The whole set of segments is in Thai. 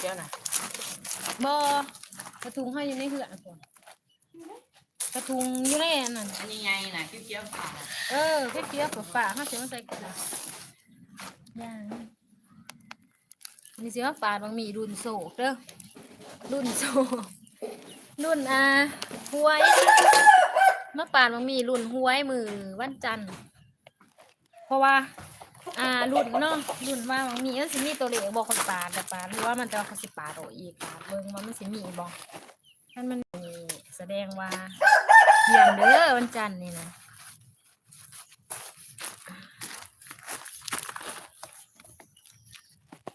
เจ้าน่ะบอกระทุงให้อยู่ในเหือนก่อนกระทุงอยู่ในอันนั้นอันนี้ไงน่ะเกี้ยวๆผ่าเออเพี้ยวๆฝาๆเขาเสียมาใส่กระทุงย่างนี่เสียฝาบางมีรุ่นโศกเด้อรุ่นโศกรุ่นอ่าหวยมาปานบางมีรุ่นหวยมือวันจันทร์เพราะว่า อ่ารุ่นเนาะรุ่นว่ามันมีเออสิมีตัวเลขบอกคนปาดแต่ปาดหรือว่ามันจะเขาสิปาดโออีกปาดเบิ่งว่ามันสิมีบอกท่านมันมีแสดงว่าเยี่ยมเด้อวันจันทร์นี่นะ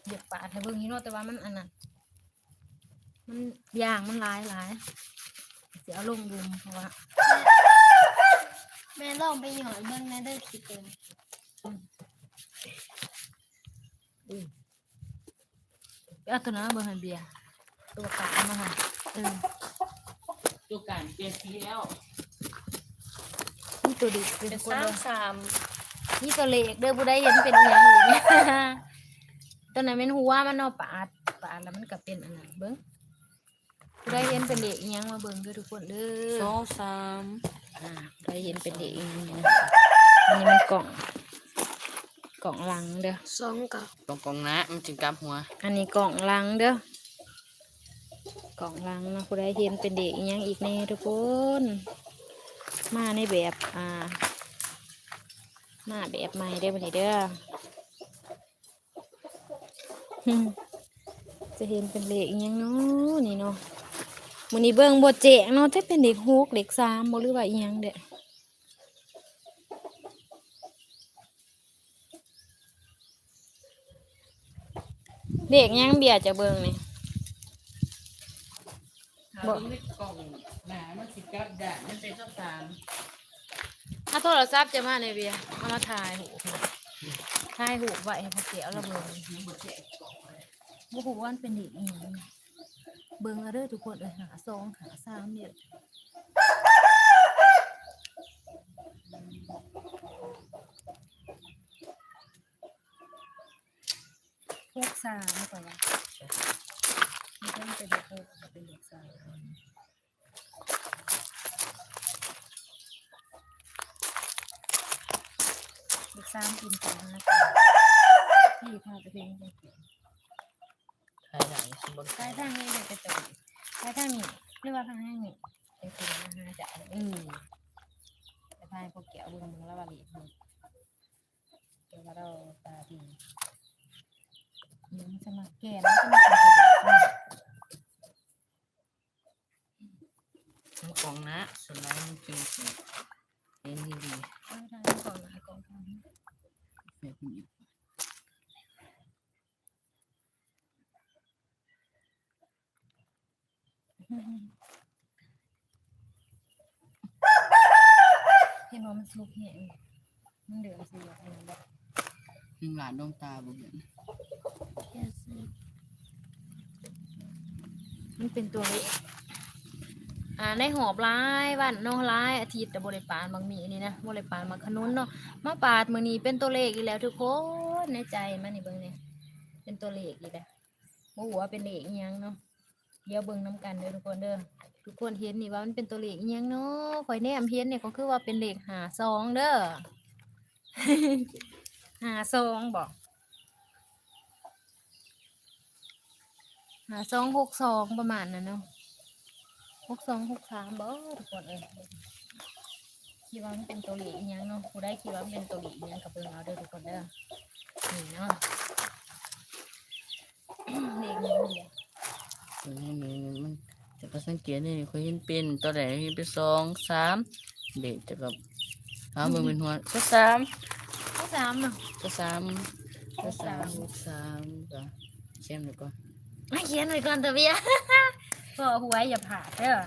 เหยียบปาดให้เบิ่งนี่เนาะแต่ว่ามันอันนั้นมันยางมันหลายหลายเสียลงดุมเพราะว่าแม่ลองไปหยอดเบิ้งในเด้อคิดเต็ม เอาตัวนั้นเบิ่งให้เบียร์ตัวกลางมาค่ะเออตัวการเปลี่ยนสีแล้วนี่ตัวดีเป็นเป็นคนสามเด้อสามนี่ตัวเล็กเด้อผู้ใดเห็นเป็นอหย่างอื่นเนี่ยตัวนั้นเป็นหัวมันเนาะปาดปาดแล้วมันก็เป็นอันนั้นเบิ่งผู้ใดเห็นเป็นเด็กอีหยังมาเบิ่งเด้อทุกคนเด้สอองสามอ่าผู้ใดเห็นเป็นเด็กอีหยังนะอันนี้มันกล่อง กล่องลังเด้อสองกับตรงกองนะมันจึงกลับหัวอันนี้กล่องลังเด้อกล่องลังเนาะผู้ใดเห็นเป็นเด็กอีหยังอีกแน่ทุกคน มาในแบบอ่า มาแบบใหม่ได้อบัดนี้เด้อฮึ่มจะเห็นเป็นเลขอิหยังเนาะนี่เนาะมื้อนี้เบิ่งบ่แจ้งเนาะถ้าเป็นเด็กหกเด็กสามบ่หรือว่าอีหยังเด้อ เด็กยังเบียร์จะเบิ่งนี่บอไม่กล่องหนามันสิกลับด่านมันเป็นสองสามถ้าโทรศัพท์จะมาในเบียร์เอามาถ่ายหูปนะถ่ายหูปไว้ให้พอเสียวแล้วเบิ่งมันบ่แจกกล่องเลยบ่ฮู้ว่ามันเป็นเด็กอีหยังเบิ่งเอาเด้อทุกคนเอ้ยหาสองหาสามเนี่ย พวกสามก่อนว่ามันต้องเป็นเด็กหกเป็นเด็กสามเด็กสามกินกันนะคะที่พาไปเป็นเด็กใช่ได้สมบูรณ์ใช้ทางนี้เด็กกระจกใช้ทางนี้เรียกว่าทางนี้นี่เป็นคนนะฮะจะอืมแต่พายพวกเกี่ยวบุญมึงแล้วว่าหลีมึงเกี่ยวกับเราตาดี มึงจะมาแก่แล้วจะมาเป็นตัวเด็กนะตรงกองนะส่วนนั้นมันจึงสิเอ็นดีดีเอาทางก่อนนะก่อนทางนี้ๆแบบนี้เห็นว่ามันสุกแห้งมันเดือดสีอะไรแบบ หนึ่งหลานดวงตาบ่เห็นมันเป็นตัวเล็กอ่าในหอบร้ายวันนอกร้ายอาทิตย์แต่บริปานบางมีนี่นะบริปานมาขนุนเนาะมาปาดมือนี้เป็นตัวเลขอีกแล้วทุกคนในใจมันนี่เบิ่งเนี่ยเป็นตัวเลขอีกแล้วโอ้โหว่าเป็นเลขยังเนาะเดี๋ยวเบิ่งน้ำกันเด้อทุกคนเด้อทุกคนเห็นนี่ว่ามันเป็นตัวเลขยังเนาะข่อยแนมเห็นเนี่ยก็คือว่าเป็นเลขหาซองเด้อ หาซองบอกหาสองหกสองประมาณนั้นเนาะหกสองหกสามบ่ทุกคนเอ้ยคิดว่ามันเป็นตัวเลขอีหยังเนาะผู้ได้คิดว่ามันเป็นตัวเลขอีหยังกับเบิ่งเอาเด้อทุกคนเด้อนี่เนาะเลขนี้เดียวส่วนนี้มันมันจะก็สังเกตนี่เขาเห็นเป็นตัวไหนเห็นเป็นสองสามเด็กจะกับเอามือเป็นหัวก็สาม สามเนาะก็สามก็สามหกสามก็เชื่อมเลยก่อนมาเขียนไว้ก่อนเถอะเบียก็หวยอย่าผ่าดเด้อ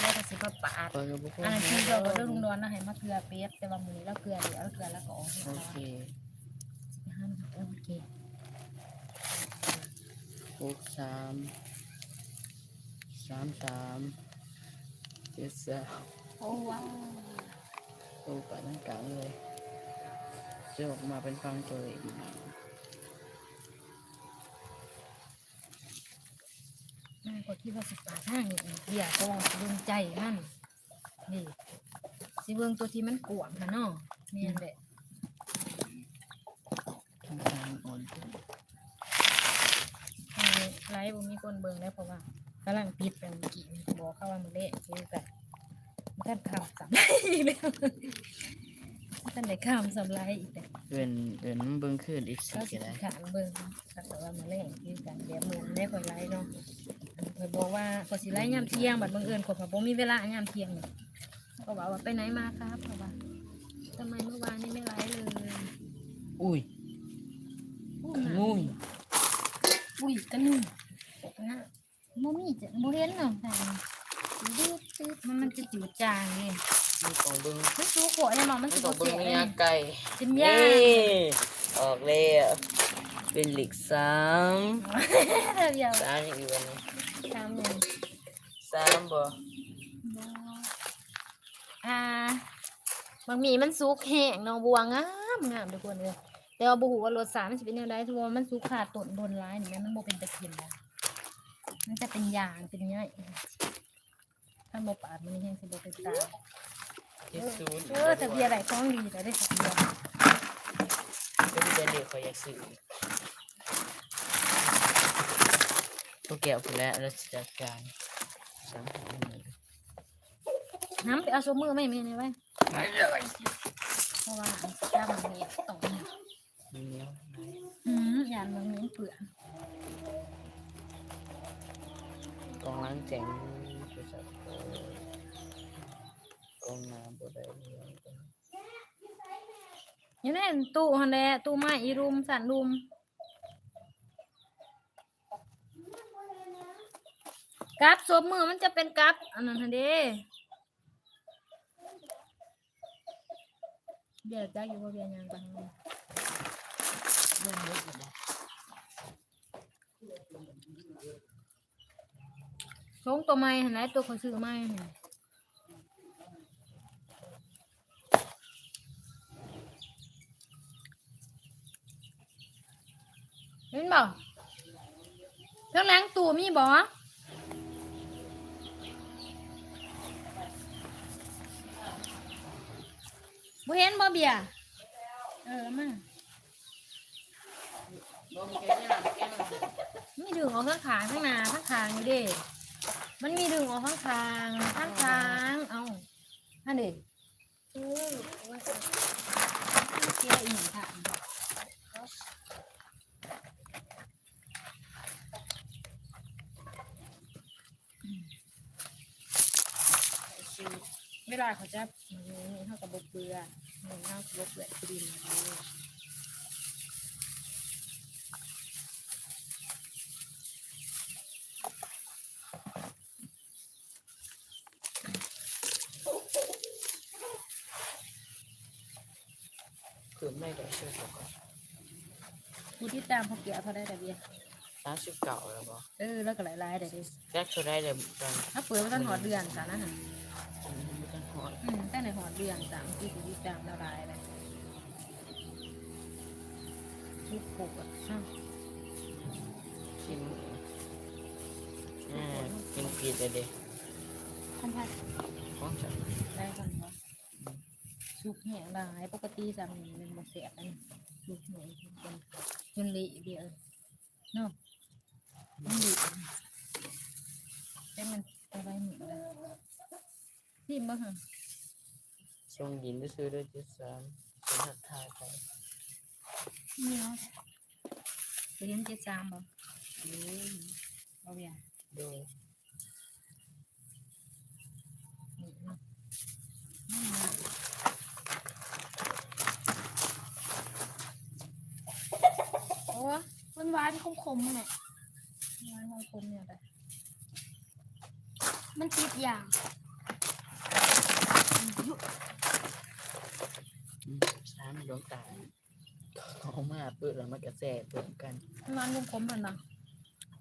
แล้วก็สิมาปาดก็จะบุกอันนั้นคือเราก็เรื่องลุงดอนนะให้มาเกลือเปี๊ยบแต่ว่ามื้อนี้เราเกลือเดี๋ยวเอาเกลือแล้วก็ออกให้โอเราเคสิห้ามเออโอเคหกสามสามสามเจ็ดสามโอ้ว้าวโอ้ไปทั้งกลางเลย จะออกมาเป็นฟังตัวเองก็คิดว่าสิปาทางนี่เบียก็ว่าสิเบิ่งใจมันนี่สิเบิ่งตัวที่มันกวางค่ะเนาะแม่นแหละทางทางอ่อนไลฟ์บ่มีคนเบิ่งแล้เพราะว่ากำลังปิดไปเมื่อกี้บอกเขาว่ามื้อเละคือกันมันท่านข้ามสำไรอีกแล้วท่านได้ข้ามสำไรอีกแล้ เอินเอินมันเบิ่งขึ้นอีกสิก็สิก็ได้ขานเบิ่งแต่ว่ามื้อเละคือกันเดี๋ยวมื้อนี้ได้ค่อยไลฟ์เนาะอันเพิ่นบอกว่าก็สิไลฟ์ยามเที่ยงบัดบังเอิญก็บ่มีเวลายามเที่ยงนี่ก็บอกว่าไปไหนมาครับเขาว่าทำไมเมื่อวานนี้ไม่ไลฟ์เลยอุ้ยอู้ขหนานุยอุ้ยกระนุ่มนะโมมี่จะโมเห็นเนาะแต่ดื้อดื้อมันมันจะจืดจางนี่มั นต้องเบิ่งมันสูขวเนี่ยมองมันมันสิต้บ่องเบิ่งเสียในเลยยาไก่เป็นเย้ยาออกแล้วเป็นเหล็กสามเดียวสามอย่างอีกวันนี้ทำหนึ่งสามบ่อ่าบางมีมันสุกแห้งเนาะบัวงามงามทุกคนเลยแต่ว่าบ่ฮู้ว่ารสชาติมันสิเป็นแนวใดถ้าว่ามันสุกขาดต้นบนร้ายนี่แม่มันบ่เป็นตะกินนะมันจะเป็นยางเป็นใยถ้าบ่ปาดมันนี่แห้งสิบ่เป็นตา เจ็ดศูนย์เออแต่เบียร์ไหลคล้องดีแต่ได้สักเดียวก็มีแต่เด็กเขาอยากซื้ออีกตัวแก้วพุ่นแล้วเราจะจัดการสามหาหนึ่งน้ำไปเอาโซมือไม่มีนี่ไว้เพราะว่าจ้ามันเนี่ยต้องมีเนี้ยอืมยานมันเหม็นเปลือกกองล้างแจงไปจับกองน้ำบ่ได้เลย อยู่ตู้ฮันแลตู้ไม้อีรุมสันรุมกับโซมมือมันจะเป็นกับอันนั้นฮันเด้เบียร์จ้าอยู่ว่เบียร์ยังไปทางนู้นเรื่องเล็กอยู่นะชงตัวไม้หันไหนตัวเขาซื้อไม้หัน เห็นบ่เครื่องแรงตู้มีบ่บ่เห็นบ่เบียเออมาบ่มีแค่นี้ล่ะแก้วมีดึงออกข้างขางข้างหน้าข้างขางอยู่เด้มันมีดึงออกข้างขางข้างขางเอาอันเด้เออว่าจะเสียอีกค่ะเว ลาเขาจะอย่างนี้เขากับบกเบือเหมือนเขากับบกเบือดินนี้คือไม่ได้ช่วยเขาก่อนผู้ที่ตามเขาเกี่ยวเขาได้แต่เบียร์สามสิบเก่าแล้วบ่เออแล้วก็หลายๆแต่ดิแรกเขาได้เลยกันถ้าเปิดมาตั้งหอดเดือนจ้ะนะฮะมีกันหอด อืมตั้ง ในหอดเดือนสามที่ผู้ที่ตามละลายเลยทุกปกอะอ้าวกินอ่ากินผิดเลยเด็ท่านพัดของฉันได้คนวะสุกแห้งหลายปกติจำนี่มันบ่เสียกันสุกแห้งจนจนเละเดียวเนาะมันเละแต่มันอะไรหมดเลยที่บ้าง ฮะชงยินไปซื้อด้วยเจ็ดสามเป็นทักทายไปนี่เนาะไปเห็นเจ็ดจามบ่เออเอาเบียร์โดยนี่เนาะโอ้ยมันหวานขมๆเนี่ยงานของผมเนี่ยแต่มันติดอย่างอืม สามดวงตาเขามาเปิดแล้วมันกระแสเปิดกันงานของผมเป็นบ่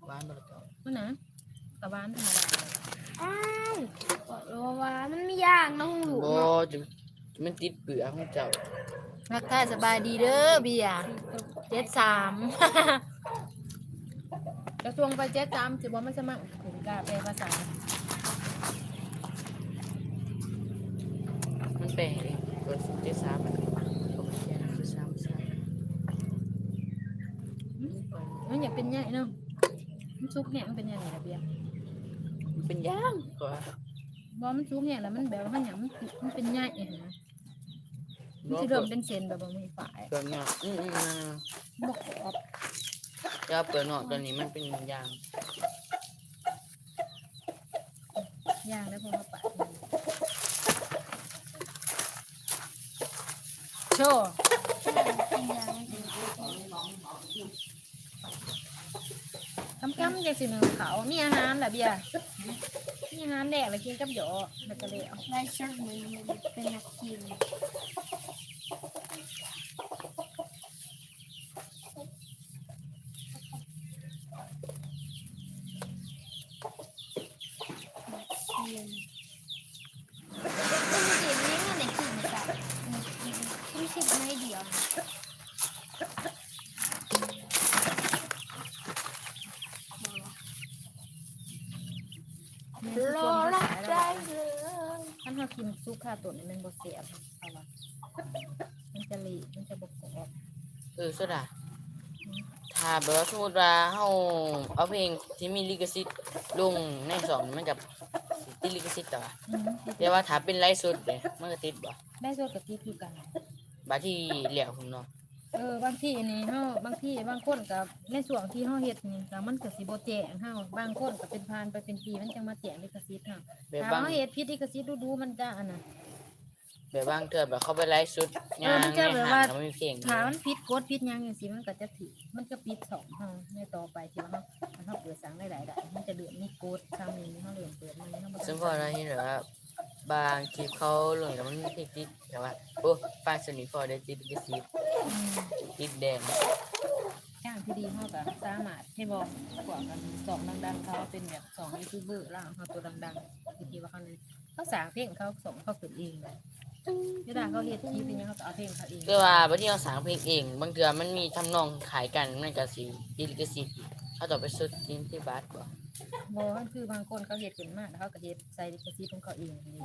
บ้านเราต่อมันนะตะวันธรรมดาเลยอ้าวบอกเลยว่าหวานมันมีอย่างน้องหลูกโอ้เนาะจะมันติดเปลือกของเจ้ารักทายสบายดีเด้อเบียร์เจ็ดสามกระทรวงไปแจ้ตามสิบ่มันสมัครถึงกล้าแปลภาษา มันแปลเองกดเจ็ดสามมันก็ไม่ใช่คือสามสาม มันอยากเป็นใหญ่เนาะมัน ซุกแห้งมันเป็นใหญ่ระเบียงมันเป็นย่างกว่าบ่มันซุกแห้งแล้วมันแบบว่ามันหยังมันมันเป็นใหญ่เห็นนะมันสิเริ่มเป็นเส้นแบบบ่มีฝายเปลือกเนาะอืมอืมนั่นน่ะบ่กรอบจะเปลือกเนาะตัวนี้มันเป็นย่างย่างแล้วพอมาปาดโชว์ เป็นยาง คำๆจังสิหนึ่งเขามีอาหารล่ะเบียร์มีอาหารแดกแล้วกินกับหยอแล้วก็เล้วไล่ชุดมือเป็นนักกินนักกินคุณสิบนี้มันไหนกินจ้ะคุณสิบไม่เดียว แม่สิชวนเขาขายแล้ว เลย ท่านเขา กินซุปข้าวตุ๋นนี่มันบ่เสียบเอาวะมันจะลีมันจะบกกรอบเออสุดาถ้าแบบว่าสมมติว่าเฮาเอาเพลงที่มีลิขสิทธิ์ลงในสองนี่มันกับติดลิขสิทธิ์ต่ออืมแต่ว่าถ้าเป็นไลฟ์สดเนี่ยมันก็ติดบ่ได้โซดกับที่คือกันบาดที่เหลี่ยวผมเนาะ เออบางที่นี่เฮาบางที่บางคนกับในส่วนที่เฮาเฮ็ดนี่ก็มันก็สิบ่แจ้งเฮาบางคนก็เป็นพานไปเป็นปีมันจังมาแจ้งลิขสิทธิ์เฮาแบบถ้าบางเฮาเฮ็ดผิดลิขสิทธิ์ดูๆมันจะอันน่ะ แบบบางเทื่อแบบเขาไปไลฟ์สดเออมันจะในแบบห้าว่างแล้วมีเพลงถ้ามันผิดกฎผิดหยังจังซี่มันก็จะผิดมันก็ผิดสองเฮาในต่อไปที่ว่าเฮาถ้าเฮาเปิดสังหลายๆได้มันจะเดือดมีกฎซ้ำนี่เฮาเริ่มเปิดมันเฮาบ่ซึ่งพต้อองเราเห็นแบบว่า บางคลิปเขาลงแต่มันติดติดแต่ว่าโอ้ฟังสนิทพอได้ติดลิขสิทธิ์อืมติดแดงจ้างที่ดีเขาก็สามารถให้บอกกว่ากันสองดังๆเขาเป็นแบบสองยูทูบเบอร์ล่างเขาตัวดังๆที่ที่ว่าเขาเนี่ยเขาสร้างเพลงเขาส่งเขาขึ้นเองเลยเวลาเขาเฮ็ดคลิปเป็นหยังเขาก็เอาเพลงเขาเองคือว่าบางทีเราสั่งเพลงเองบางเทื่อมันมีทำนองขายกันมันก็สิติดลิขสิทธิ์ เขาต้องไปสุดที่ที่บัตรบ่โมมันคือบางคนเขาเฮ็ดขึ้นมาแล้วเขาก็เฮ็ดใส่ลิขสิทธิ์ของเขาเองนี่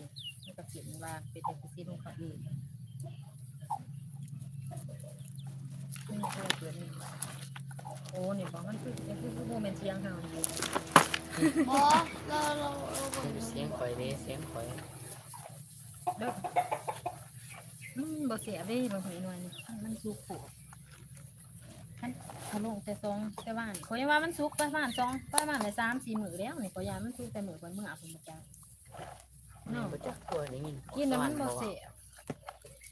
มันก็เขียนว่าเป็นลิขสิทธิ์ของเขาเองนี่ก็เลยเกิดนี่โอ้นี่บอกมันคือนี่คือโมเมนต์เสียงเฮาอยู่บอเราเราเราบนเสียงข่อยเด้เสียงข่อยเด้ออืมบ่เสียเด้บางทีหน่วยนี่มันสุกโผดคัน เขาลงแต่ซองแต่บ้านเขายังว่ามันสุกไปบ้านซองไปบ้านได้สามสี่มื้อแล้วนี่ก็ยามันสุกแต่มื้อก่อนมื้ออาผมบ่จ้านี่บ่จักตัวได้ยินกินแล้วมันบ่เสีย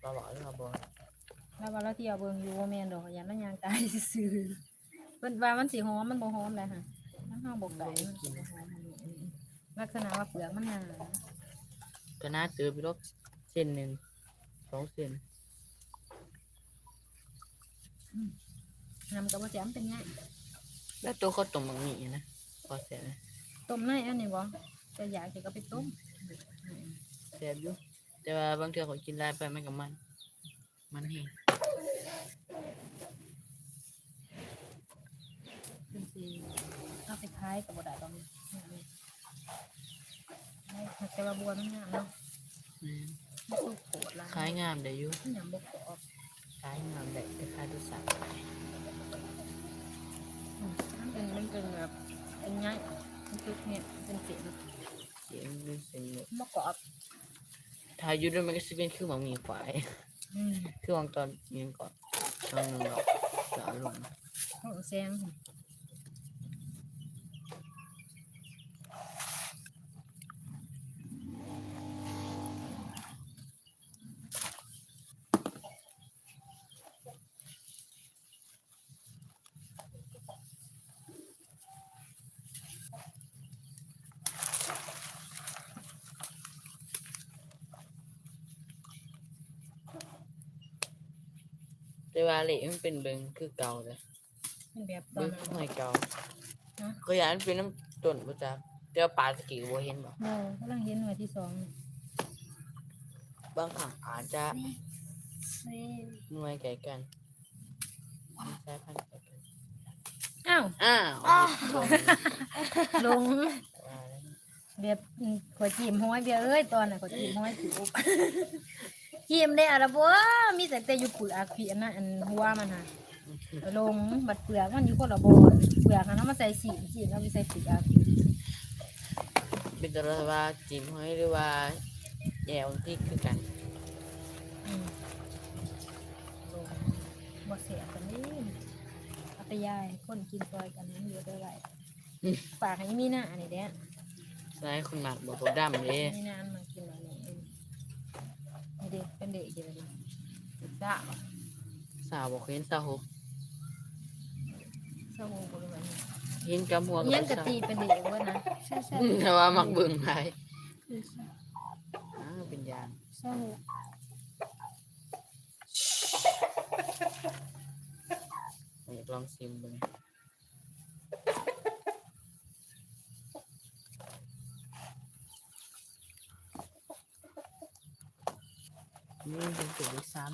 บ่บอกหรือว่าบ่แล้วว่าเราเที่ยวเบิ่งอยู่บ่แม่นดอกยามันยางตายซื่อๆเพิ่นว่ามันสิหอมมันบ่หอมเลยค่ะมันเฮาบ่ไก่มันสิบ่หอมอันนี้อันนี้ลักษณะว่าเปลือกมันหนาก็น่าเจอไปรบเส้นหนึ่งสองเส้น นำก็บ่แจ่มเป็นไงแล้วตัวเขาต้มบางมีนะพอเสร็จนะต้มในอันนี้บ่จะอยากสิก็ไปต้มแซ่บอยู่แต่ว่าบางเทื่อเขากินหลายไปมันก็มัน มันแห้งเป็นสิเอาไปขายก็บ่ได้ตอนนี้แต่ว่าบัวมันงามเนาะแม่นมันสุกโผดละขายงามได้อยู่มันหยังบ่กรอบขายงามได้แต่ขายดูสักอืม มันเป็นมันเป็นแบบเป็นไงมันคือเนี่ยเป็นเสียงเสียงเป็นเสียงมดบ่กรอบถ้ายู่ด้วยมันก็จะเป็นคือหมังมีควายคือวางตอนย็นก่อนช่องหนึงหรอกจะลงของแซง เหล็กมันเป็นเบิงคือเก่าเลยเป็นแบบตอเบินงนั้น หอยเก่าฮะ ก็อยากให้มันเป็นน้ำต้นประจักแต่ว่าปลาสกีก็บ่เห็นบ่โอ้กำลังเห็นหน่วยที่สองบางครั้งอาจจะเซ่หน่วยไก่กันมีสายพันธุ์ไก่กันอะอ้าวอ้าวอ้าวลงเบียบอืมขอจีมห้อยเบียเอ้ยตอนน่ะขอจีมห้อยถูก จีมได้อะไรบ่มีแต่แต่อยู่เปลือกพี่อันนั้นอันหัวมันนะลงบัดเปลือกมันอยู่คนละบ่เปลือกอันนั้นมาใส่สีสีแล้วไปใส่เปลือกเป็นตัวว่าจิ้มห้อยหรือว่าแยวพริกคือกันลงบ่เสียกันนี่เอาไปยายคนกินซอยกันนั้นอยู่ได้ไรปากให้มีหน้าอันนี้เด้ใช่คุณหมักบอกตัวดำเลยมีหน้าอันมากินแบบนี้เองนี่ เด็กเป็นเด็กอยู่เลยจ้าสาวบอกเห็นสาวหกสมุนบริวารเห็นกำหัวยังบกะสาวตีเป็นเด็กว่านะใช่ใช่แต่ว่ามักเบิ่งไรอ้าวเป็นยางใช่อยากลองชิมเบิ่ง นี่เป็นตัวที่สาม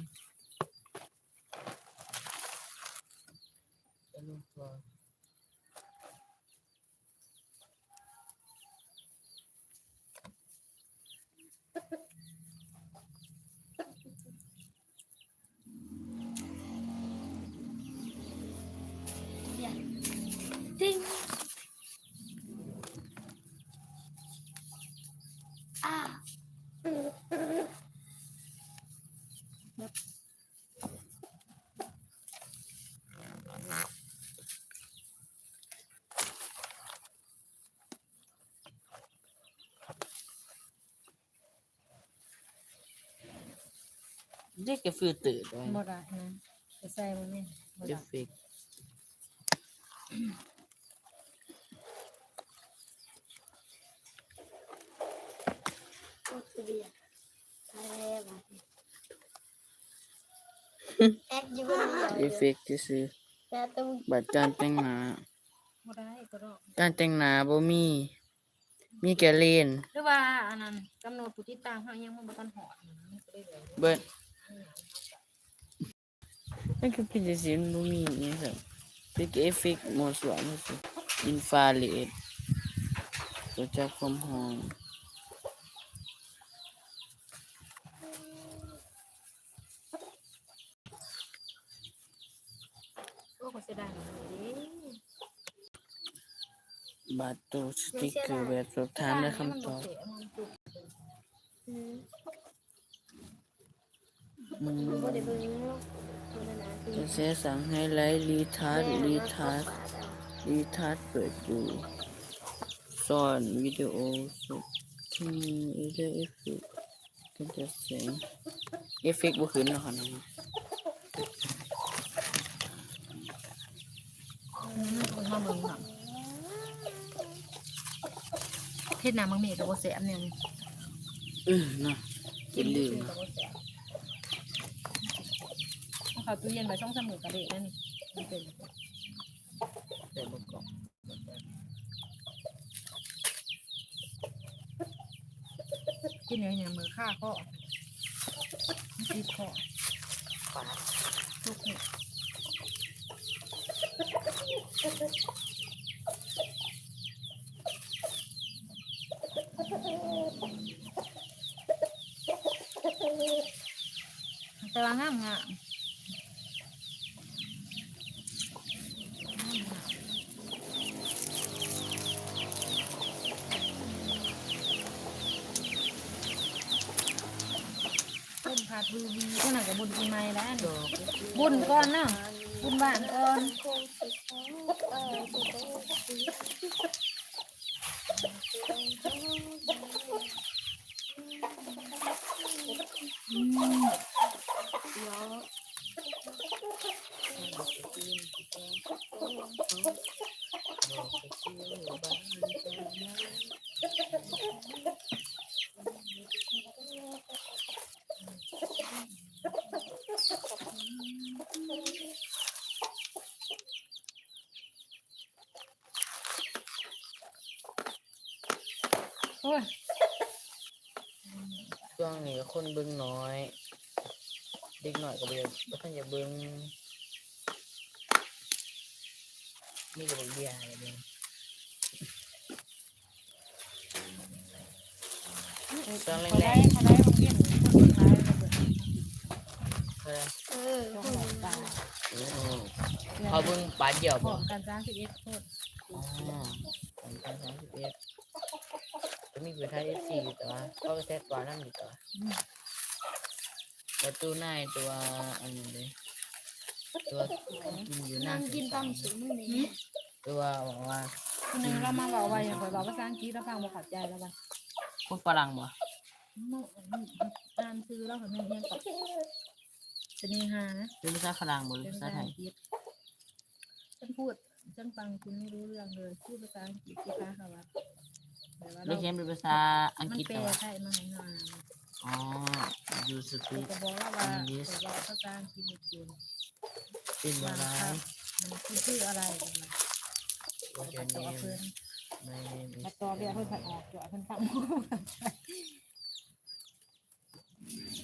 จะลูกตัว ติ้งอ้าว เด็กก็ฟือตื่นไว้หมดละนะจะใส่มันนี่หมดเอละฟเฟกต์โอ้ตัวเดียวใช่แล้วแอคอยู่คนเดียวเอฟเฟกต์ซื้อแต่ต้องบัตรการแต่งหน้าหมดได้ก็รอกการแต่งหน้าบ่มี มีแกเลนหรือว่าอันนั้นกำหนดผู้ติดตามเขายังบ่ทันหอดนะมันก็ได้เลยเบิด นั่นคือเป็นจังซี่มันบ่มีอหยังครับเป็นเอฟเฟกต์หมดสวนจังซี่อินฟราเรดตัวจับความร้อนโอ้ก็เสียดายนะเด้บัตรตัวสติ๊กเกอร์แบบสอบถามและคำตอบอืมอืม บ่ได้เบิ่งเนาะตัวนั้นนะคือจะเสียสั่งให้ไลท์รีทาร์ดรีทาร์ดรีทาร์ดเปิดดูซ่อนวิดีโอสุดที่มีเอเดอร์เอฟเฟกต์ก็จะเสียงเอฟเฟกต์บ่ขึ้นแล้วค่ะน้องอืมคนมาเบิ่งค่ะเทศนามังเมฆกับบ่แซ่บเนี่ยอือน่ะกินลืมซื้อนะกับบ่แซ่บ เอาเข้าตู้เย็นไว้ช่องสมุนกระเดะนั่นนี่มันเป็นแต่บ่กรอบกินอย่างอย่างมือฆ่าก็มันติดคอปาดทุกเนี่ยแต่ว่างามงาม ต้นผัดบูวีเท่านั้นกับบุญปีใหม่แล้วดอกบุญก่อนเนาะบุญบ้านก่อน คงสิเขาเออสิเขาสิ อืม เนาะ โอ้ ยช่วงนี้คนเบิ่งน้อย เด็กน้อยก็บ่อยากบ่ทันอยากเบิ่งมีกับเบียร์อะไรเนี่ยตอนแรเขาได้กเขาได้โรงเรียนคนสุดท้ายระเบิดๆเขาเออช่องหลอกตาโอ้เขาเบิ่งปลาเดี่ยวบบ่อกการสร้างสิบเอ็ดโคตร อ๋อสองพันสามสิบเอ็ดจะ มีเปิดไทยเอฟซีอยู่แต่ว่าเขาก็แซดกว่านั่นดีกว่าประตูหน้าตัวอันนี้เลยตัวกินอยู่หน้านั่งกินตำสูงนี่ตัวบอกว่าคนหนึงเรามาบอกว่าอย่างไรบอกภาษาอังกฤษแล้วฟังบอกขัดใจแล้วว่าคนฝรั่งบ่อ่านซื้อแล้วคนนึงยังกับชนีหานะเป็นภาษาฝรั่งบ่หรือเป็นภาภาษาษาไทอัยงกฤษฉันพูดฉันฟังคุณไม่รู้เรื่องเลยพูดภาษาอังกฤษสิคะค่ะว่าแต่ว่า เรียเรากเขียนเป็นภาษาอังมันกฤษแปลแต่ว่าไทยมาให้มาอ๋อ you เรา speak จะบอกว่าว่าเราบอกภาษาอังกฤษเก่งเป็นว่าไรมันคือชื่ออะไรกันนะว่าตัจะดเนต่อมเพิ่น my name ตั is ดต่อเบี้ยเพิ่นผัดออกเดี๋ยวเพิ่นฟัง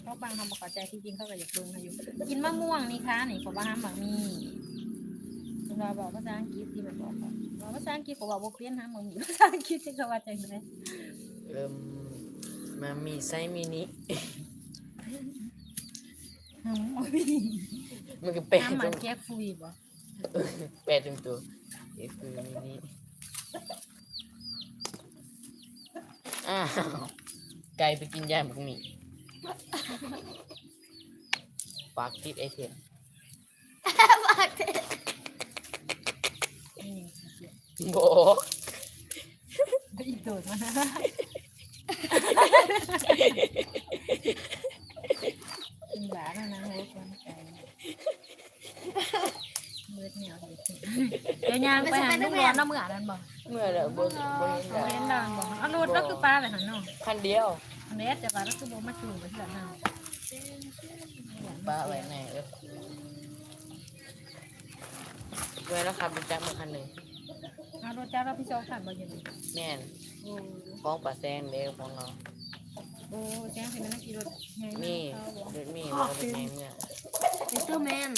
เขาฟังทำประกอบใจที่จริงเขาก็อยากเบิ่งเขาอยู่กินมะม่วงนี่คะนี่เขาว่าห้ามหมักมีคุณเราบอกภาษาอังกฤษที่มันบอกว่าบ อกภาษาอังกฤษเขาบอกว่าเปลี่ยนห้ามหมักมีภาษาอังกฤษที่เขาว่าจังไดเอิ่มมามีไซส์มินิห้ามหมักมีมันก็แปลห้ามหตมัรกงแก๊กฟุยบ่แปลตรงตัวเอฟคือมินิอ้าวไก่ไปกินยาหมกหมี่ปากติดไอเทมปากเทนี่ บอกอีกโดดมากินหวานนะนะโหคนไก่เบิดแนวเด็ดเดี๋ยวยางไปหาลูกร้อนน้ำเมื่อนั้นบ่เมื่อไหร่บนบนเอาเล่นดังบ่เอารถแล้วคือปลาไปหันเนาะคันเดียวอันนี้จะปลาแล้วคือบ่มาจูบไปที่ละเนาะปลาไว้ไหนเออเมื่อแล้วครับเป็นจักรมาคันหนึ่งเอา รถจ้าเราพี่จองขันบ่อยู่นี่แม่นโอ้ฟ้องปลาแซงเด้อของเราโอ้แจ้งเป็นนั่งกี่รถไงมีเขาบอกรถมีเราก็เป็นไงเมื่อเป็นตัวแมน